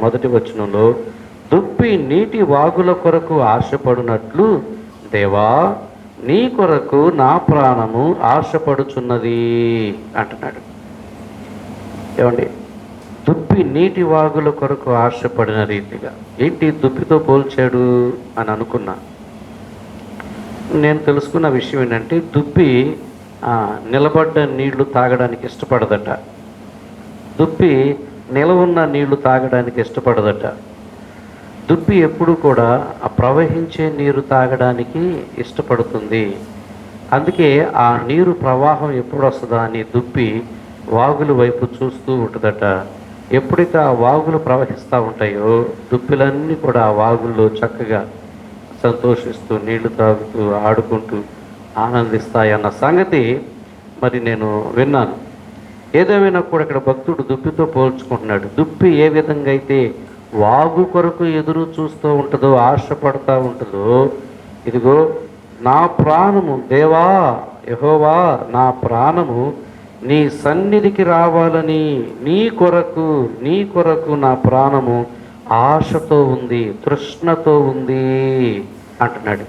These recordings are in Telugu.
మొదటి వచనంలో దుప్పి నీటి వాగుల కొరకు ఆశపడినట్లు దేవా నీ కొరకు నా ప్రాణము ఆశపడుచున్నది అంటున్నాడు. ఏమండి? దుప్పి నీటి వాగుల కొరకు ఆశపడిన రీతిగా ఏంటి దుప్పితో పోల్చాడు? అని అనుకున్నా. నేను తెలుసుకున్న విషయం ఏంటంటే దుప్పి నిలబడ్డ నీళ్ళు తాగడానికి ఇష్టపడదట. దుప్పి నిలవున్న నీళ్ళు తాగడానికి ఇష్టపడదట. దుప్పి ఎప్పుడు కూడా ఆ ప్రవహించే నీరు తాగడానికి ఇష్టపడుతుంది. అందుకే ఆ నీరు ప్రవాహం ఎప్పుడు వస్తుందా అని దుప్పి వాగుల వైపు చూస్తూ ఉంటుందట. ఎప్పుడైతే ఆ వాగులు ప్రవహిస్తూ ఉంటాయో దుప్పిలన్నీ కూడా ఆ వాగుల్లో చక్కగా సంతోషిస్తూ నీళ్ళు తాగుతూ ఆడుకుంటూ ఆనందిస్తాయన్న సంగతి మరి నేను విన్నాను. ఏదేమైనా కూడా ఇక్కడ భక్తుడు దుప్పితో పోల్చుకుంటున్నాడు. దుప్పి ఏ విధంగా అయితే వాగు కొరకు ఎదురు చూస్తూ ఉంటుందో ఆశపడతా ఉంటుందో ఇదిగో నా ప్రాణము దేవా యహోవా నా ప్రాణము నీ సన్నిధికి రావాలని నీ కొరకు నీ కొరకు నా ప్రాణము ఆశతో ఉంది తృష్ణతో ఉంది అంటున్నాడు.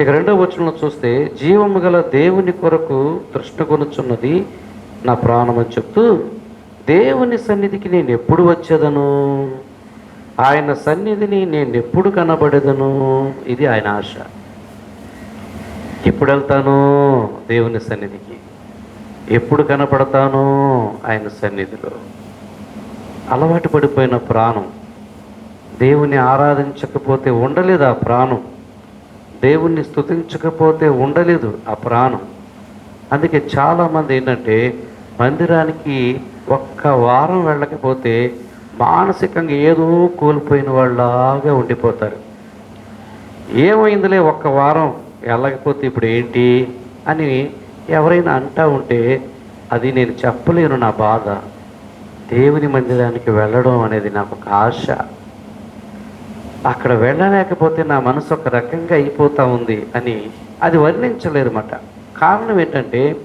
ఇక రెండవ వచనంలో చూస్తే జీవము గల దేవుని కొరకు తృష్ణ కొనుచున్నది నా ప్రాణం అని చెప్తూ దేవుని సన్నిధికి నేను ఎప్పుడు వచ్చేదను? ఆయన సన్నిధిని నేను ఎప్పుడు కనబడేదను? ఇది ఆయన ఆశ. ఎప్పుడు వెళ్తాను దేవుని సన్నిధికి? ఎప్పుడు కనపడతాను ఆయన సన్నిధిలో? అలవాటు పడిపోయిన ప్రాణం. దేవుని ఆరాధించకపోతే ఉండలేదు ఆ ప్రాణం. దేవుణ్ణి స్తుతించకపోతే ఉండలేదు ఆ ప్రాణం. అందుకే చాలామంది ఏంటంటే మందిరానికి ఒక్క వారం వెళ్ళకపోతే మానసికంగా ఏదో కోల్పోయిన వాళ్ళలాగా ఉండిపోతారు. ఏమైందిలే ఒక్క వారం వెళ్ళకపోతే ఇప్పుడు ఏంటి అని ఎవరైనా అంటా ఉంటే అది నేను చెప్పలేను నా బాధ. దేవుని మందిరానికి వెళ్ళడం అనేది నాకు ఒక ఆశ. అక్కడ వెళ్ళలేకపోతే నా మనసు ఒక రకంగా అయిపోతూ ఉంది అని అది వర్ణించలేరన్నమాట కారణం ఏంటంటే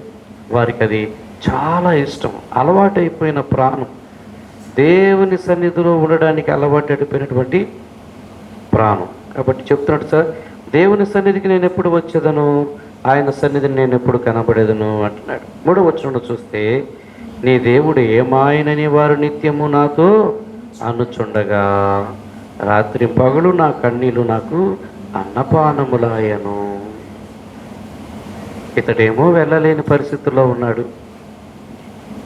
వారికి అది చాలా ఇష్టం. అలవాటైపోయిన ప్రాణం. దేవుని సన్నిధిలో ఉండడానికి అలవాటు అలవాటైపోయినటువంటి ప్రాణం. కాబట్టి చెప్తున్నాడు సార్ దేవుని సన్నిధికి నేను ఎప్పుడు వచ్చేదను? ఆయన సన్నిధిని నేను ఎప్పుడు కనబడేదను? అంటున్నాడు. మూడో వచ్చిన చూస్తే నీ దేవుడు ఏమాయనని వారు నిత్యము నాతో అనుచుండగా రాత్రి పగలు నా కన్నీలు నాకు అన్నపానములాయను. ఇతడేమో వెళ్ళలేని పరిస్థితుల్లో ఉన్నాడు.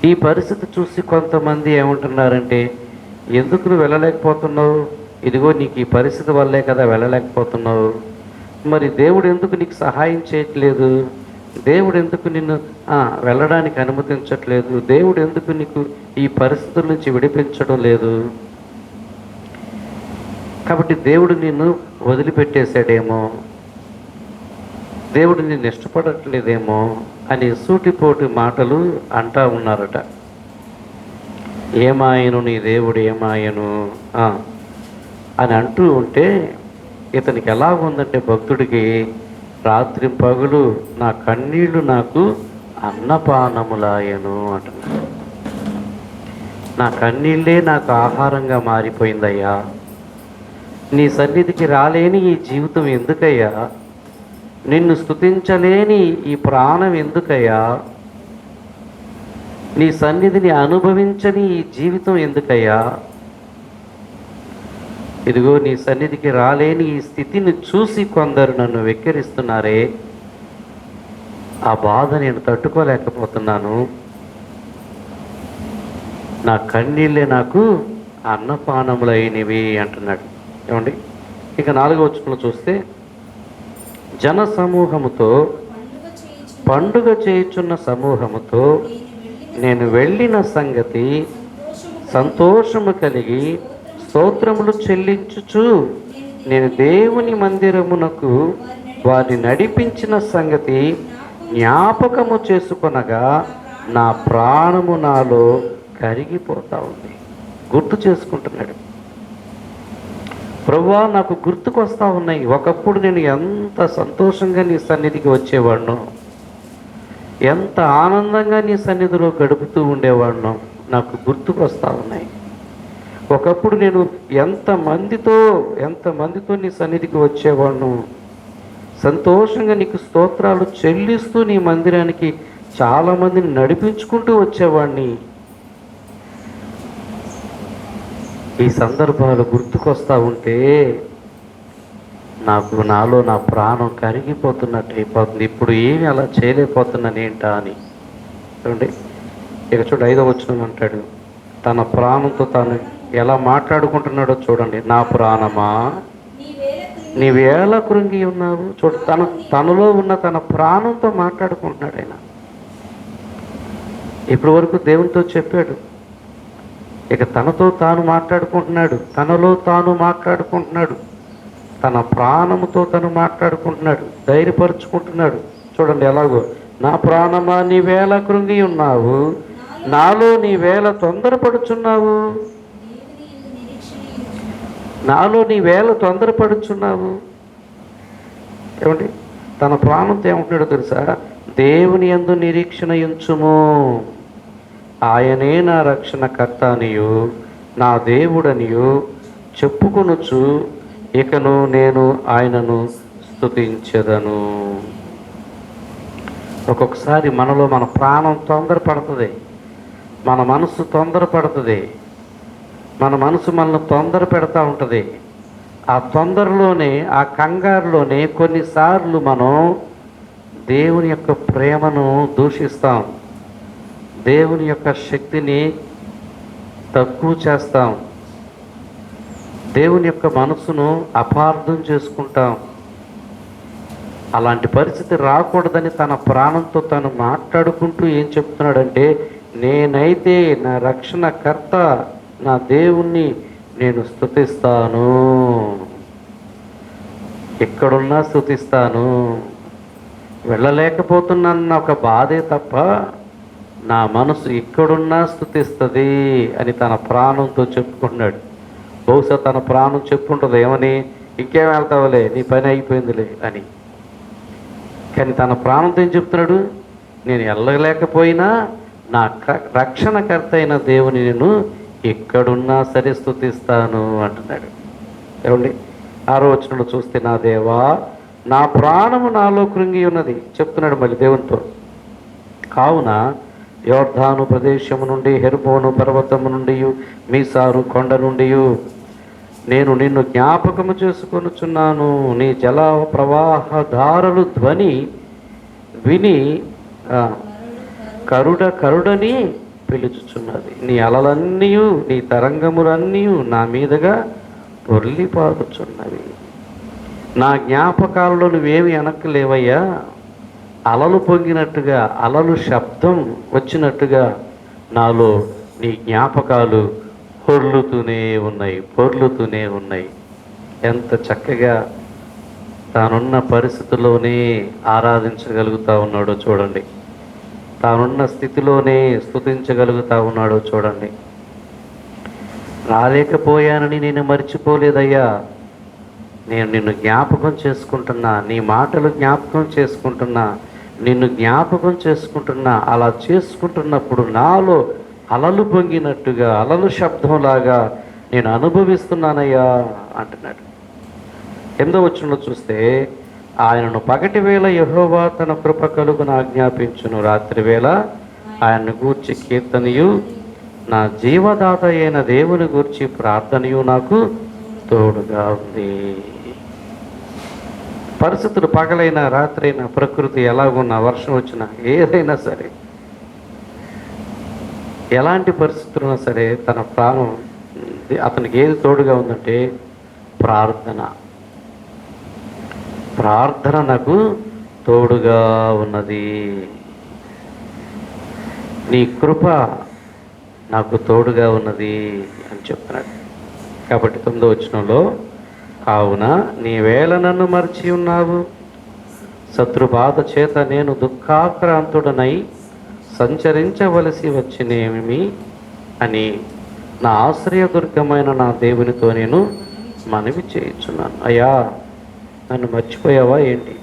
ఈ పరిస్థితి చూసి కొంతమంది ఏమంటున్నారంటే ఎందుకు నువ్వు వెళ్ళలేకపోతున్నావు? ఇదిగో నీకు ఈ పరిస్థితి వల్లే కదా వెళ్ళలేకపోతున్నావు. మరి దేవుడు ఎందుకు నీకు సహాయం చేయట్లేదు? దేవుడు ఎందుకు నిన్ను వెళ్ళడానికి అనుమతించట్లేదు? దేవుడు ఎందుకు నీకు ఈ పరిస్థితుల నుంచి విడిపించడం లేదు? కాబట్టి దేవుడు నిన్ను వదిలిపెట్టేశాడేమో. దేవుడు నిన్ను ఇష్టపడట్లేదేమో అని సూటిపోటి మాటలు అంటా ఉన్నారట. ఏమాయను నీ దేవుడు ఏమాయను? అని అంటూ ఉంటే ఇతనికి ఎలా ఉందంటే భక్తుడికి రాత్రి పగులు నా కన్నీళ్ళు నాకు అన్నపానములాయను అంటున్నాడు. నా కన్నీళ్ళే నాకు ఆహారంగా మారిపోయిందయ్యా. నీ సన్నిధికి రాలేని ఈ జీవితం ఎందుకయ్యా? నిన్ను స్తుతించలేని ఈ ప్రాణం ఎందుకయ్యా? నీ సన్నిధిని అనుభవించని ఈ జీవితం ఎందుకయ్యా? ఇదిగో నీ సన్నిధికి రాలేని ఈ స్థితిని చూసి కొందరు నన్ను వెక్కిరిస్తున్నారే. ఆ బాధ నేను తట్టుకోలేకపోతున్నాను. నా కన్నీళ్ళే నాకు అన్నపానములైనవి అంటున్నాడు. ఏమండి? ఇక నాలుగో వచనంలో చూస్తే జన సమూహముతో పండుగ చేయుచున్న సమూహముతో నేను వెళ్ళిన సంగతి సంతోషము కలిగి స్తోత్రములు చెల్లించుచు నేను దేవుని మందిరమునకు వారిని నడిపించిన సంగతి జ్ఞాపకము చేసుకొనగా నా ప్రాణము నాలో కరిగిపోతా ఉంది. గుర్తు చేసుకుంటున్నాడు. ప్రవ్వా నాకు గుర్తుకొస్తా ఉన్నాయి. ఒకప్పుడు నేను ఎంత సంతోషంగా నీ సన్నిధికి వచ్చేవాడినో. ఎంత ఆనందంగా నీ సన్నిధిలో గడుపుతూ ఉండేవాడినో. నాకు గుర్తుకొస్తా ఉన్నాయి. ఒకప్పుడు నేను ఎంత మందితో ఎంత మందితో నీ సన్నిధికి వచ్చేవాడును. సంతోషంగా నీకు స్తోత్రాలు చెల్లిస్తూ నీ మందిరానికి చాలామందిని నడిపించుకుంటూ వచ్చేవాడిని. ఈ సందర్భాలు గుర్తుకొస్తూ ఉంటే నాకు నాలో నా ప్రాణం కరిగిపోతున్నట్టు అయిపోతుంది. ఇప్పుడు ఏమి అలా చేయలేకపోతున్నాను ఏంటా అని. చూడండి ఇక చూడు ఐదో వచ్చిన అంటాడు తన ప్రాణంతో తాను ఎలా మాట్లాడుకుంటున్నాడో చూడండి. నా ప్రాణమా? నీవేళ కృంగి ఉన్నావు? చూడు తన తనలో ఉన్న తన ప్రాణంతో మాట్లాడుకుంటున్నాడు ఆయన. ఇప్పటి వరకు దేవునితో చెప్పాడు ఇక తనతో తాను మాట్లాడుకుంటున్నాడు తనలో తాను మాట్లాడుకుంటున్నాడు తన ప్రాణముతో తను మాట్లాడుకుంటున్నాడు ధైర్యపరుచుకుంటున్నాడు. చూడండి ఎలాగో నా ప్రాణమా నీ వేళ కృంగి ఉన్నావు నాలో నీ వేళ తొందరపడుచున్నావు. నాలో నీ వేళ తొందరపడుచున్నావు. ఏమండి? తన ప్రాణంతో ఏమంటున్నాడో తెలుసా? దేవుని ఎందు నిరీక్షణ ఉంచుము. ఆయనే నా రక్షణకర్త అనియు నా దేవుడనియు. చెప్పుకొనుచు ఇకను నేను ఆయనను స్తుతించదను. ఒక్కొక్కసారి మనలో మన ప్రాణం తొందరపడుతుంది. మన మనసు తొందరపడుతుంది. మన మనసు మనల్ని తొందర పెడతా ఉంటుంది. ఆ తొందరలోనే ఆ కంగారులోనే కొన్నిసార్లు మనం దేవుని యొక్క ప్రేమను దూషిస్తాం. దేవుని యొక్క శక్తిని తక్కువ చేస్తాం. దేవుని యొక్క మనసును అపార్థం చేసుకుంటాం. అలాంటి పరిస్థితి రాకూడదని తన ప్రాణంతో తను మాట్లాడుకుంటూ ఏం చెప్తున్నాడంటే నేనైతే నా రక్షణకర్త నా దేవుణ్ణి నేను స్తుతిస్తాను. ఎక్కడున్నా స్థుతిస్తాను వెళ్ళలేకపోతున్నాన్న ఒక బాధే తప్ప నా మనసు ఎక్కడున్నా స్థుతిస్తుంది అని తన ప్రాణంతో చెప్పుకున్నాడు బహుశా తన ప్రాణం చెప్పుకుంటుంది ఏమని? ఇంకేం వెళ్తావులే నీ పని అయిపోయిందిలే అని. కానీ తన ప్రాణంతో ఏం చెప్తున్నాడు? నేను వెళ్ళలేకపోయినా నా క- రక్షణకర్త అయిన దేవుని నేను ఎక్కడున్నా సరే స్థుతిస్తాను అంటున్నాడు. ఏమండి? ఆరో వచనంలో చూస్తే నా దేవా నా ప్రాణము నాలో కృంగి ఉన్నది. చెప్తున్నాడు మళ్ళీ దేవునితో. కావున యోర్ధాను ప్రదేశము నుండి హెర్బోను పర్వతము నుండి మీసారు కొండ నుండి. నేను నిన్ను జ్ఞాపకము చేసుకొనుచున్నాను. నీ జల ప్రవాహధారలు ధ్వని విని కరుడ కరుడని పిలుచుచున్నది. నీ అలలన్నీ నీ తరంగములన్నీ నా మీదుగా పొర్లిపారుచున్నవి. నా జ్ఞాపకాలలో నువ్వేమి వెనక్కి లేవయ్యా అలలు పొంగినట్టుగా అలలు శబ్దం వచ్చినట్టుగా నాలో నీ జ్ఞాపకాలు పొర్లుతూనే ఉన్నాయి పొర్లుతూనే ఉన్నాయి. ఎంత చక్కగా తానున్న పరిస్థితుల్లోనే ఆరాధించగలుగుతా ఉన్నాడో చూడండి. తానున్న స్థితిలోనే స్తుతించగలుగుతా ఉన్నాడో చూడండి. రాలేకపోయానని నేను మర్చిపోలేదయ్యా. నేను నిన్ను జ్ఞాపకం చేసుకుంటున్నా నీ మాటలు జ్ఞాపకం చేసుకుంటున్నా. నిన్ను జ్ఞాపకం చేసుకుంటున్నా అలా చేసుకుంటున్నప్పుడు నాలో అలలు పొంగినట్టుగా అలలు శబ్దంలాగా నేను అనుభవిస్తున్నానయ్యా అంటున్నాడు. ఎనిమిదో వచ్చిన చూస్తే ఆయనను పగటి వేళ యహోవా తన కృప కలుగును ఆజ్ఞాపించును. రాత్రి వేళ ఆయన్ను గూర్చి కీర్తనయు నా జీవదాత అయిన దేవుని గూర్చి ప్రార్థనయు నాకు తోడుగా ఉంది. పరిస్థితులు పగలైనా రాత్రైనా ప్రకృతి ఎలాగున్నా వర్షం వచ్చినా ఏదైనా సరే ఎలాంటి పరిస్థితులున్నా సరే తన ప్రాణం అతనికి ఏది తోడుగా ఉందంటే ప్రార్థన. ప్రార్థన నాకు తోడుగా ఉన్నది. నీ కృప నాకు తోడుగా ఉన్నది అని చెప్తున్నాడు. కాబట్టి తొమ్మిదో వచ్చినంలో కావున నీ వేళ నన్ను మర్చి ఉన్నావు. శత్రు బాధ చేత నేను దుఃఖాక్రాంతుడనై సంచరించవలసి వచ్చినేమి అని నా ఆశ్రయదుర్గమైన నా దేవునితో నేను మనవి చేయించున్నాను. అయ్యా నన్ను మర్చిపోయావా ఏంటి?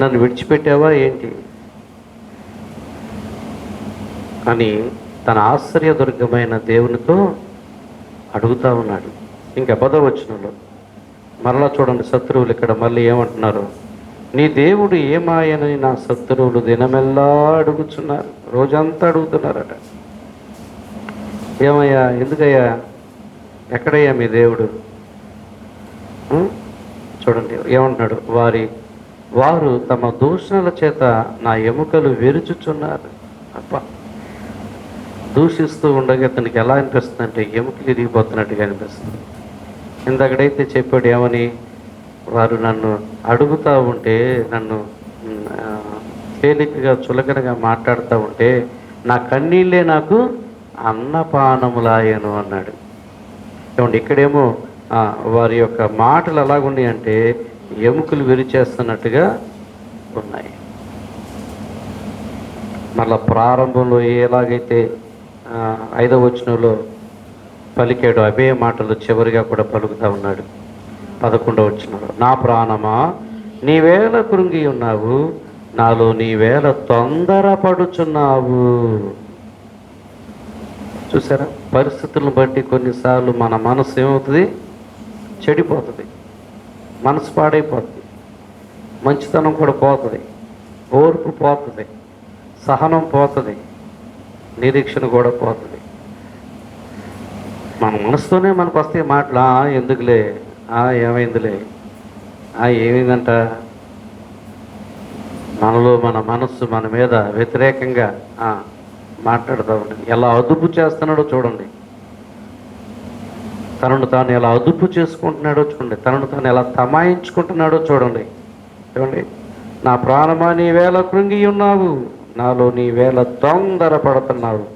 నన్ను విడిచిపెట్టావా ఏంటి? అని తన ఆశ్చర్యదుర్గమైన దేవునితో అడుగుతా ఉన్నాడు. ఇంకా పదవచనంలో మరలా చూడండి శత్రువులు ఇక్కడ మళ్ళీ ఏమంటున్నారు? నీ దేవుడు ఏమాయనని నా శత్రువులు దినమెల్లా అడుగుచున్నారు? రోజంతా అడుగుతున్నారట. ఏమయ్యా ఎందుకయ్యా? ఎక్కడయ్యా మీ దేవుడు? చూడండి ఏమంటున్నాడు? వారి వారు తమ దూషణల చేత నా ఎముకలు విరుచుచున్నారు. అబ్బా! దూషిస్తూ ఉండగా అతనికి ఎలా అనిపిస్తుంది అంటే ఎముకలు ఇరిగిపోతున్నట్టుగా అనిపిస్తుంది. ఇందక్కడైతే చెప్పాడు ఏమని? వారు నన్ను అడుగుతూ ఉంటే నన్ను తేలికగా చులకనగా మాట్లాడుతూ ఉంటే నా కన్నీళ్ళే నాకు అన్నపానములాయను అన్నాడు. ఏమండి ఇక్కడేమో వారి యొక్క మాటలు ఎలాగున్నాయి అంటే ఎముకలు విరిచేస్తున్నట్టుగా ఉన్నాయి. మళ్ళా ప్రారంభంలో ఎలాగైతే ఐదవ వచనంలో పలికాడు అవే మాటలు చివరిగా కూడా పలుకుతా ఉన్నాడు. పదకొండవ వచనంలో నా ప్రాణమా నీవేళ కృంగి ఉన్నావు నాలో నీవేళ తొందరపడుచున్నావు. చూసారా? పరిస్థితులను బట్టి కొన్నిసార్లు మన మనసు ఏమవుతుంది? చెడిపోతుంది. మనసు పాడైపోతుంది. మంచితనం కూడా పోతుంది. ఓర్పు పోతుంది. సహనం పోతుంది. నిరీక్షణ కూడా పోతుంది. మన మనసుతోనే మనకు వస్తే మాటలు "ఆ, ఎందుకులే? ఆ, ఏమైందిలే? ఆ, ఏమైందంట? మనలో మన మనస్సు మన మీద వ్యతిరేకంగా మాట్లాడుతూ ఉంటుంది. ఎలా అదుపు చేస్తున్నాడో చూడండి. తనను తాను ఎలా అదుపు చేసుకుంటున్నాడో చూడండి. తనను తాను ఎలా తమాయించుకుంటున్నాడో చూడండి. చూడండి నా ప్రాణమా నీ వేళ కృంగి ఉన్నావు. నాలో నీ వేళ తొందర పడుతున్నావు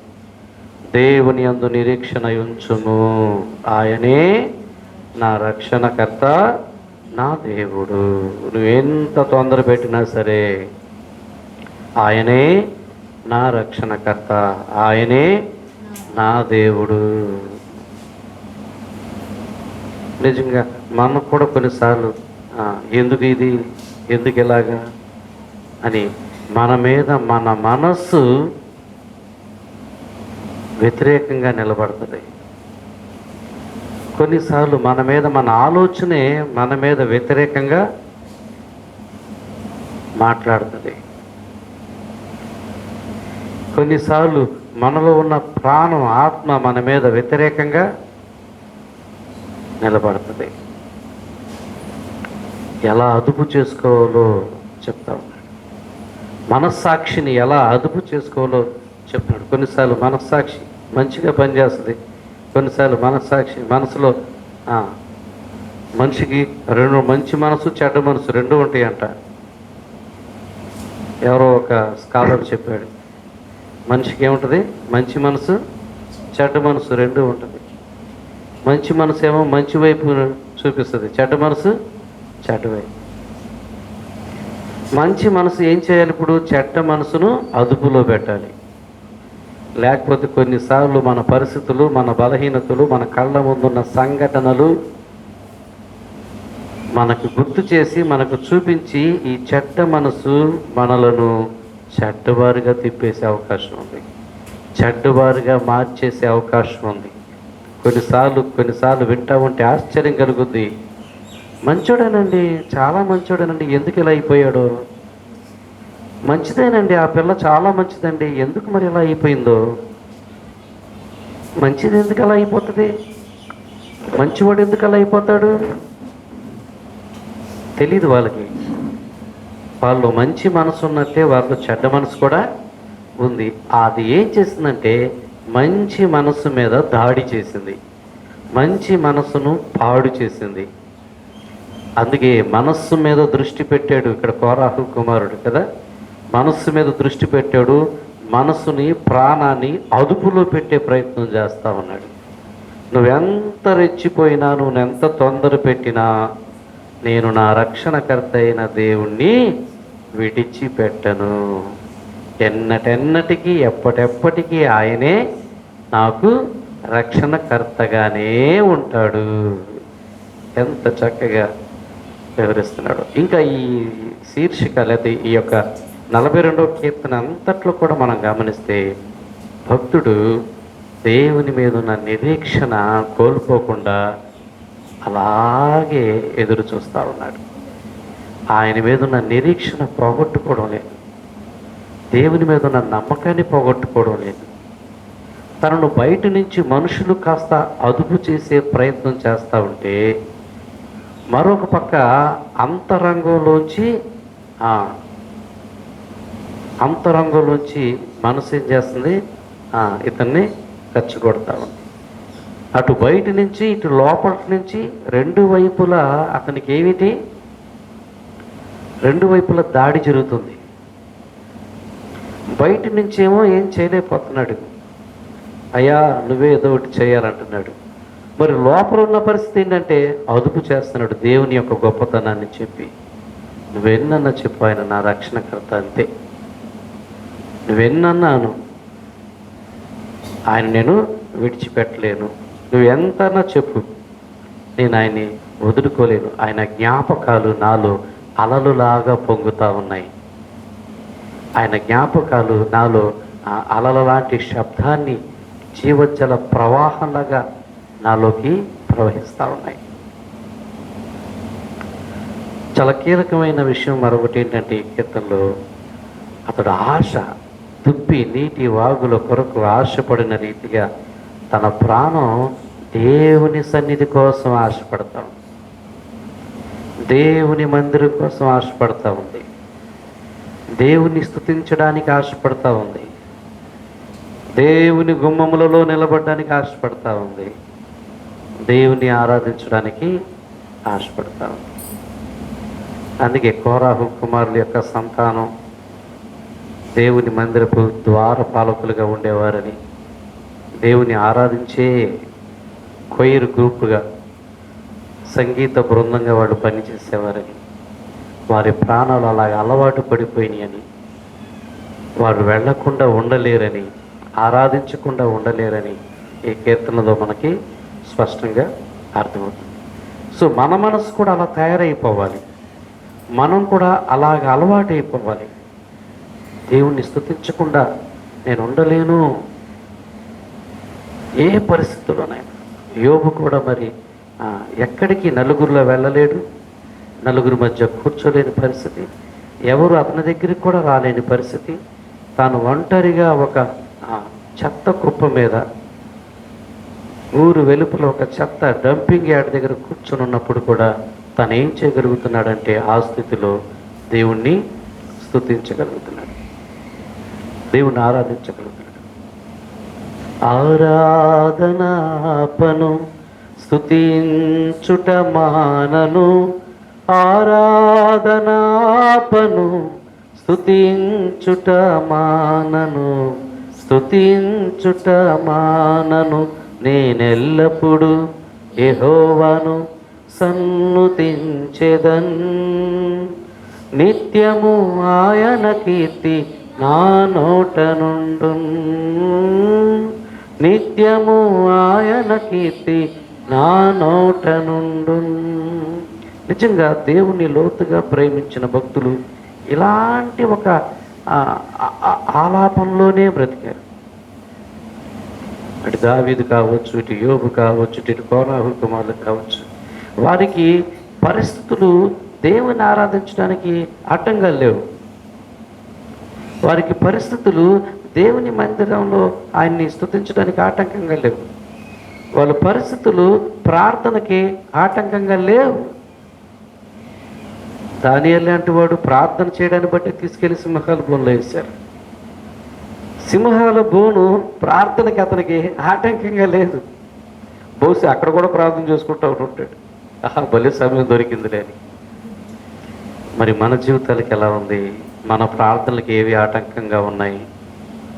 దేవుని అందు నిరీక్షణ ఉంచుము. ఆయనే నా రక్షణకర్త నా దేవుడు. నువ్వెంత తొందర పెట్టినా సరే ఆయనే నా రక్షణకర్త ఆయనే నా దేవుడు. నిజంగా మనకు కూడా కొన్నిసార్లు ఎందుకు ఇది? ఎందుకు ఇలాగా? అని మన మీద మన మనస్సు వ్యతిరేకంగా నిలబడుతుంది. కొన్నిసార్లు మన మీద మన ఆలోచనే మన మీద వ్యతిరేకంగా మాట్లాడుతుంది. కొన్నిసార్లు మనలో ఉన్న ప్రాణం ఆత్మ మన మీద వ్యతిరేకంగా నిలబడుతుంది. ఎలా అదుపు చేసుకోవాలో చెప్తా మనస్సాక్షిని ఎలా అదుపు చేసుకోవాలో చెప్పాడు కొన్నిసార్లు మనస్సాక్షి మంచిగా పనిచేస్తుంది. కొన్నిసార్లు మనస్సాక్షి మనసులో మనిషికి రెండు మంచి మనసు చెడ్డ మనసు రెండు ఉంటాయి అంట ఎవరో ఒక స్కాలర్ చెప్పాడు మనిషికి ఏముంటుంది? మంచి మనసు చెడ్డ మనసు రెండు ఉంటుంది. మంచి మనసు ఏమో మంచి వైపు చూపిస్తుంది. చెడ్డ మనసు చెడ్డ వైపు. మంచి మనసు ఏం చేయాలి ఇప్పుడు? చెడ్డ మనసును అదుపులో పెట్టాలి. లేకపోతే కొన్నిసార్లు మన పరిస్థితులు మన బలహీనతలు మన కళ్ళ ముందున్న సంఘటనలు మనకు గుర్తు చేసి మనకు చూపించి ఈ చెడ్డ మనసు మనలను చెడ్డవారుగా తిప్పేసే అవకాశం ఉంది. చెడ్డవారుగా మార్చేసే అవకాశం ఉంది. కొన్నిసార్లు కొన్నిసార్లు వింటా ఉంటే ఆశ్చర్యం కలుగుద్ది. మంచోడేనండి చాలా మంచోడేనండి. ఎందుకు ఇలా అయిపోయాడో? మంచిదేనండి ఆ పిల్ల చాలా మంచిదండి. ఎందుకు మరి ఇలా అయిపోయిందో? మంచిది ఎందుకు అలా అయిపోతుంది? మంచివాడు ఎందుకు అలా అయిపోతాడు? తెలీదు వాళ్ళకి. వాళ్ళు మంచి మనసు ఉన్నట్టే వాళ్ళు చెడ్డ మనసు కూడా ఉంది. అది ఏం చేసిందంటే మంచి మనసు మీద దాడి చేసింది. మంచి మనసును పాడు చేసింది. అందుకే మనస్సు మీద దృష్టి పెట్టాడు ఇక్కడ కోరాహు కుమారుడు కదా. మనస్సు మీద దృష్టి పెట్టాడు మనసుని ప్రాణాన్ని అదుపులో పెట్టే ప్రయత్నం చేస్తా ఉన్నాడు. నువ్వెంత రెచ్చిపోయినా నువ్వు ఎంత తొందర పెట్టినా నేను నా రక్షణకర్త అయిన దేవుణ్ణి విడిచిపెట్టను. ఎన్నటెన్నటికీ ఎప్పటెప్పటికీ ఆయనే నాకు రక్షణకర్తగానే ఉంటాడు. ఎంత చక్కగా వివరిస్తున్నాడు. ఇంకా ఈ శీర్షిక లేదా ఈ యొక్క నలభై రెండవ కీర్తన అంతట్లో కూడా మనం గమనిస్తే భక్తుడు దేవుని మీద ఉన్న నిరీక్షణ కోల్పోకుండా అలాగే ఎదురు చూస్తూ ఉన్నాడు. ఆయన మీద ఉన్న నిరీక్షణ పోగొట్టుకోవడం లేదు. దేవుని మీద ఉన్న నమ్మకాన్ని పోగొట్టుకోవడం లేదు. తనను బయట నుంచి మనుషులు కాస్త అదుపు చేసే ప్రయత్నం చేస్తూ ఉంటే మరొక పక్క అంతరంగంలోంచి అంతరంగంలోంచి మనసు ఏం చేస్తుంది? ఇతన్ని రెచ్చగొడతా ఉంది. అటు బయట నుంచి ఇటు లోపల నుంచి రెండు వైపులా అతనికి ఏమిటి? రెండు వైపులా దాడి జరుగుతుంది. బయట నుంచేమో ఏం చేయలేకపోతున్నాడు. అయ్యా నువ్వే ఏదో ఒకటి చేయాలంటున్నాడు. మరి లోపల ఉన్న పరిస్థితి ఏంటంటే అదుపు చేస్తున్నాడు దేవుని యొక్క గొప్పతనాన్ని చెప్పి. నువ్వెన్నన్నా చెప్పు ఆయన నా రక్షణకర్త అంతే. నువ్వెన్నన్నాను ఆయన నేను విడిచిపెట్టలేను. నువ్వు ఎంతన్నా చెప్పు. నేను ఆయన్ని వదులుకోలేను. ఆయన జ్ఞాపకాలు నాలో అలలులాగా పొంగుతా ఉన్నాయి. ఆయన జ్ఞాపకాలు నాలో ఆ అలల లాంటి శబ్దాన్ని జీవజల ప్రవాహంలాగా నాలోకి ప్రవహిస్తూ ఉన్నాయి. చాలా కీలకమైన విషయం మరొకటి ఏంటంటే ఈ కీర్తనలో అతడు ఆశ తుప్పి నీటి వాగుల కొరకు ఆశపడిన రీతిగా తన ప్రాణం దేవుని సన్నిధి కోసం ఆశపడతాం దేవుని మందిరం కోసం ఆశపడతా ఉంది. దేవుని స్థుతించడానికి ఆశపడతా ఉంది. దేవుని గుమ్మములలో నిలబడడానికి ఆశపడతా ఉంది. దేవుని ఆరాధించడానికి ఆశపడతారు అందుకే కోరాహు కుమారుల యొక్క సంతానం దేవుని మందిరపు ద్వార పాలకులుగా ఉండేవారని దేవుని ఆరాధించే కొయ్యరు గ్రూపుగా సంగీత బృందంగా వాళ్ళు పనిచేసేవారని వారి ప్రాణాలు అలాగ అలవాటు పడిపోయినాయని వారు వెళ్ళకుండా ఉండలేరని ఆరాధించకుండా ఉండలేరని ఈ కీర్తనలో మనకి స్పష్టంగా అర్థమవుతుంది. సో మన మనసు కూడా అలా తయారైపోవాలి. మనం కూడా అలాగ అలవాటైపోవాలి. దేవుణ్ణి స్థుతించకుండా నేను ఉండలేను. ఏ పరిస్థితుల్లోనైనా. యోబు కూడా మరి ఎక్కడికి నలుగురిలో వెళ్ళలేడు. నలుగురి మధ్య కూర్చోలేని పరిస్థితి. ఎవరు అతని దగ్గరికి కూడా రాలేని పరిస్థితి. తాను ఒంటరిగా ఒక చెత్త కుప్ప మీద ఊరు వెలుపల ఒక చెత్త డంపింగ్ యార్డ్ దగ్గర కూర్చొని ఉన్నప్పుడు కూడా తను ఏం చేయగలుగుతున్నాడంటే ఆ స్థితిలో దేవుణ్ణి స్థుతించగలుగుతున్నాడు దేవుణ్ణి ఆరాధించగలుగుతున్నాడు. ఆరాధనాపను స్థుతించుట మానను. ఆరాధనాపను స్థుతించుట మానను. స్థుతించుట మానను. నేనెల్లప్పుడు యెహోవాను సన్నుతించెదన్. నిత్యము ఆయన కీర్తి నా నోట నుండు నిత్యము ఆయన కీర్తి నా నోట నుండు నిజంగా దేవుని లోతుగా ప్రేమించిన భక్తులు ఇలాంటి ఒక ఆలాపంలోనే బ్రతికారు. అటు దావీదు కావచ్చు ఇటు యోబు కావచ్చు ఇటు కోరాహు కుమారులు కావచ్చు. వారికి పరిస్థితులు దేవుని ఆరాధించడానికి అడ్డంగా లేవు. వారికి పరిస్థితులు దేవుని మందిరంలో ఆయన్ని స్థుతించడానికి ఆటంకంగా లేవు. వాళ్ళ పరిస్థితులు ప్రార్థనకి ఆటంకంగా లేవు. దానియల్ లాంటి వాడు ప్రార్థన చేయడాన్ని బట్టి తీసుకెళ్ళి సింహాల బోన్లో వేశారు. సింహాల బోను ప్రార్థనకి అతనికి ఆటంకంగా లేదు. బహుశా అక్కడ కూడా ప్రార్థన చేసుకుంటూ ఉంటాడు ఆహా బలి సమయం దొరికిందిలే అని. మరి మన జీవితాలకు ఎలా ఉంది? మన ప్రార్థనలకు ఏవి ఆటంకంగా ఉన్నాయి?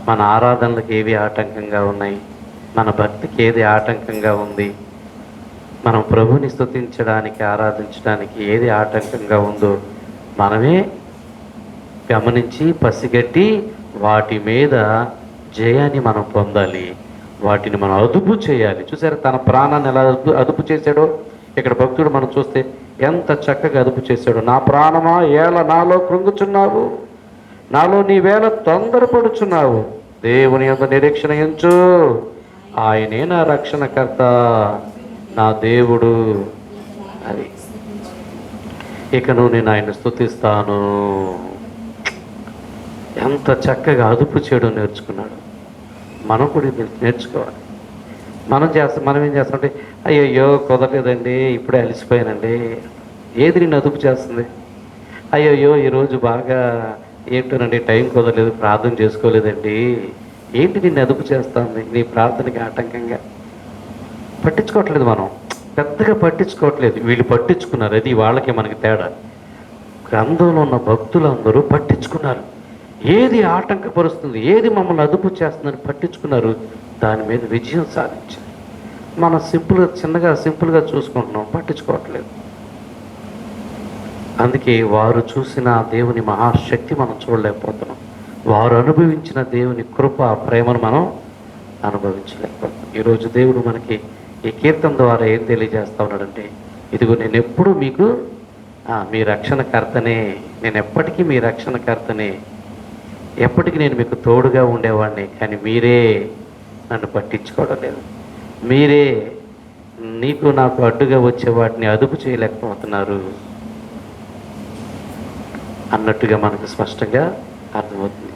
మన ఆరాధనలకు ఏవి ఆటంకంగా ఉన్నాయి? మన భక్తికి ఏది ఆటంకంగా ఉంది? మనం ప్రభుని స్తుతించడానికి ఆరాధించడానికి ఏది ఆటంకంగా ఉందో మనమే గమనించి పసిగట్టి వాటి మీద జయాన్ని మనం పొందాలి. వాటిని మనం అదుపు చేయాలి. చూసారా తన ప్రాణాన్ని ఎలా అదుపు అదుపు చేశాడో? ఇక్కడ భక్తుడు మనం చూస్తే ఎంత చక్కగా అదుపు చేశాడు. నా ప్రాణమా ఏళ నాలో కృంగుచున్నావు. నాలో నీ వేళ తొందరపడుచున్నావు. దేవుని యొక్క నిరీక్షణ ఎంచు. ఆయనే నా రక్షణకర్త నా దేవుడు. అది. ఇకను నేను ఆయన స్తుతిస్తాను ఎంత చక్కగా అదుపు చేయడం నేర్చుకున్నాడు. మనం కూడా నేర్చుకోవాలి. మనం చేస్తాం మనం ఏం చేస్తామంటే అయ్యయ్యో కుదరలేదండి ఇప్పుడే అలసిపోయానండి. ఏది నిన్ను అదుపు చేస్తుంది? అయ్యయ్యో ఈరోజు బాగా ఏంటోనండి టైం కుదరలేదు ప్రార్థన చేసుకోలేదండి. ఏంటి నిన్ను అదుపు చేస్తుంది? నీ ప్రార్థనకి ఆటంకంగా. పట్టించుకోవట్లేదు మనం. పెద్దగా పట్టించుకోవట్లేదు. వీళ్ళు పట్టించుకున్నారు. అది వాళ్ళకి మనకి తేడా. గ్రంథంలో ఉన్న భక్తులందరూ పట్టించుకున్నారు. ఏది ఆటంకపరుస్తుంది ఏది మమ్మల్ని అదుపు చేస్తుందని పట్టించుకున్నారు దాని మీద విజయం సాధించారు. మనం సింపుల్గా చిన్నగా సింపుల్గా చూసుకుంటున్నాం పట్టించుకోవట్లేదు. అందుకే వారు చూసిన దేవుని మహాశక్తి మనం చూడలేకపోతున్నాం. వారు అనుభవించిన దేవుని కృప ప్రేమను మనం అనుభవించలేకపోతున్నాం. ఈరోజు దేవుడు మనకి ఈ కీర్తన ద్వారా ఏం తెలియజేస్తా ఉన్నాడంటే ఇదిగో నేను ఎప్పుడు మీకు మీ రక్షణకర్తనే నేను ఎప్పటికీ మీ రక్షణకర్తనే ఎప్పటికీ నేను మీకు తోడుగా ఉండేవాడిని కానీ మీరే నన్ను పట్టించుకోవడం లేదు. మీరే నీకు నాకు అడ్డుగా వచ్చే వాటిని అదుపు చేయలేకపోతున్నారు అన్నట్టుగా మనకు స్పష్టంగా అర్థమవుతుంది.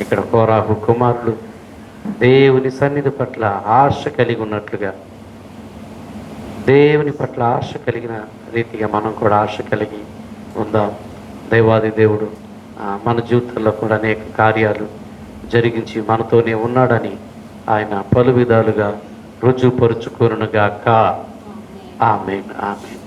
ఇక్కడ కోరాహు కుమారుడు దేవుని సన్నిధి పట్ల ఆశ కలిగి ఉన్నట్లుగా దేవుని పట్ల ఆశ కలిగిన రీతిగా మనం కూడా ఆశ కలిగి ఉందాం. దైవాది దేవుడు మన జీవితంలో కూడా అనేక కార్యాలు జరిగించి మనతోనే ఉన్నాడని ఆయన పలు విధాలుగా రుజువుపరుచుకోనుగాక ఆమెన్ ఆమెన్.